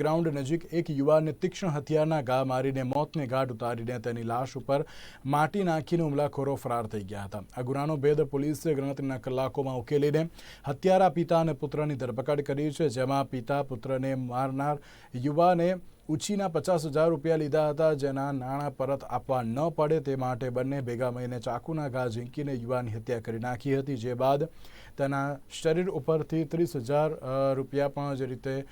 Ground નજીક એક યુવાનને તીક્ષ્ણ હથિયારના ઘા મારીને મોતને ઘાટ ઉતારીને તેની લાશ ઉપર માટી નાખીને હુમલાખોરો ફરાર થઈ ગયા હતા. આ ગુનાનો ભેદ પોલીસે ગણતરીના કલાકોમાં ઉકેલીને હત્યારા પિતા અને પુત્રની ધરપકડ કરી છે, જેમાં પિતા પુત્રને મારનાર યુવાને ઉછીના પચાસ હજાર રૂપિયા લીધા હતા, જેના નાણાં પરત આપવા ન પડે તે માટે બંને ભેગા મળીને ચાકુના ઘા ઝીંકીને યુવાની હત્યા કરી નાખી હતી, જે બાદ તેના શરીર ઉપરથી ત્રીસ હજાર રૂપિયા પણ જે રીતે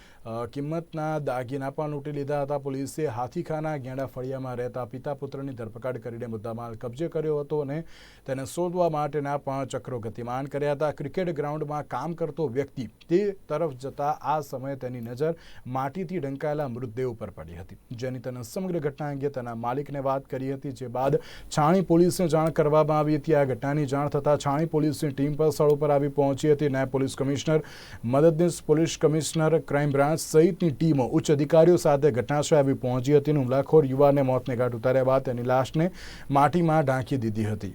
કિંમતના દાગીના પણ લૂંટી લીધા હતા. પોલીસે હાથીખાના ગેંડા ફળિયામાં રહેતા પિતા પુત્રની ધરપકડ કરીને મુદ્દામાલ કબજે કર્યો હતો અને તેને શોધવા માટેના પણ ચક્રો ગતિમાન કર્યા હતા. ક્રિકેટ ગ્રાઉન્ડમાં કામ કરતો વ્યક્તિ તે તરફ જતા આ સમયે તેની નજર માટીથી ઢંકાયેલા મૃતદેહ ઉપર પડી હતી. જેની તેના સમગ્ર ઘટના અંગે તેના માલિકને વાત કરી હતી, જે બાદ છાણી પોલીસને જાણ કરવામાં આવી હતી. આ ઘટનાની જાણ થતાં છાણી પોલીસની ટીમ પર સ્થળ ઉપર આવી પહોંચી હતી. નાયબ પોલીસ કમિશનર, મદદનીશ પોલીસ કમિશનર, ક્રાઇમ બ્રાન્ચ સહિતની ટીમો, ઉચ્ચ અધિકારીઓ સાથે ઘટનાસ્થળે આવી પહોંચી હતી અને હુમલાખોર યુવાને મોતને ઘાટ ઉતાર્યા બાદ તેની લાશને માટીમાં ઢાંકી દીધી હતી.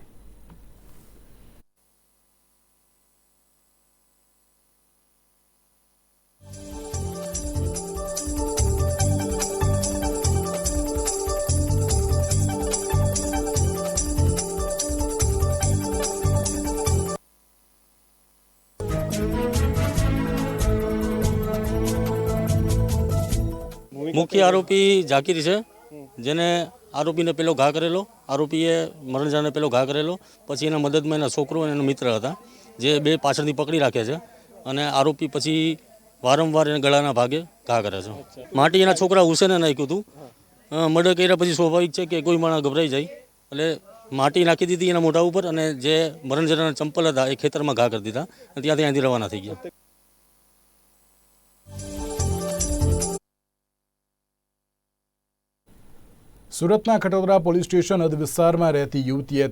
મુખ્ય આરોપી ઝાકીર છે જેને આરોપીને પેલો ઘા કરેલો. આરોપીએ મરણજાને પેલો ઘા કરેલો. પછી એના મદદમાં એના છોકરો અને એનો મિત્ર હતા જે બે પાછળથી પકડી રાખે છે અને આરોપી પછી વારંવાર એને ગળાના ભાગે ઘા કરે છે. માટી એના છોકરા હુસેને નાખ્યું હતું. મર્ડર કર્યા પછી સ્વાભાવિક છે કે કોઈ માણસ ગભરાઈ જાય. એટલે માટી નાખી દીધી એના મોઢા ઉપર અને જે મરણજનાના ચંપલ હતા એ ખેતરમાં ઘા કરી દીધા અને ત્યાંથી અહીંથી રવાના થઈ ગયા. સુરતના ખટોદરા પોલીસ સ્ટેશન હદ વિસ્તારમાં રહેતી યુવતીએ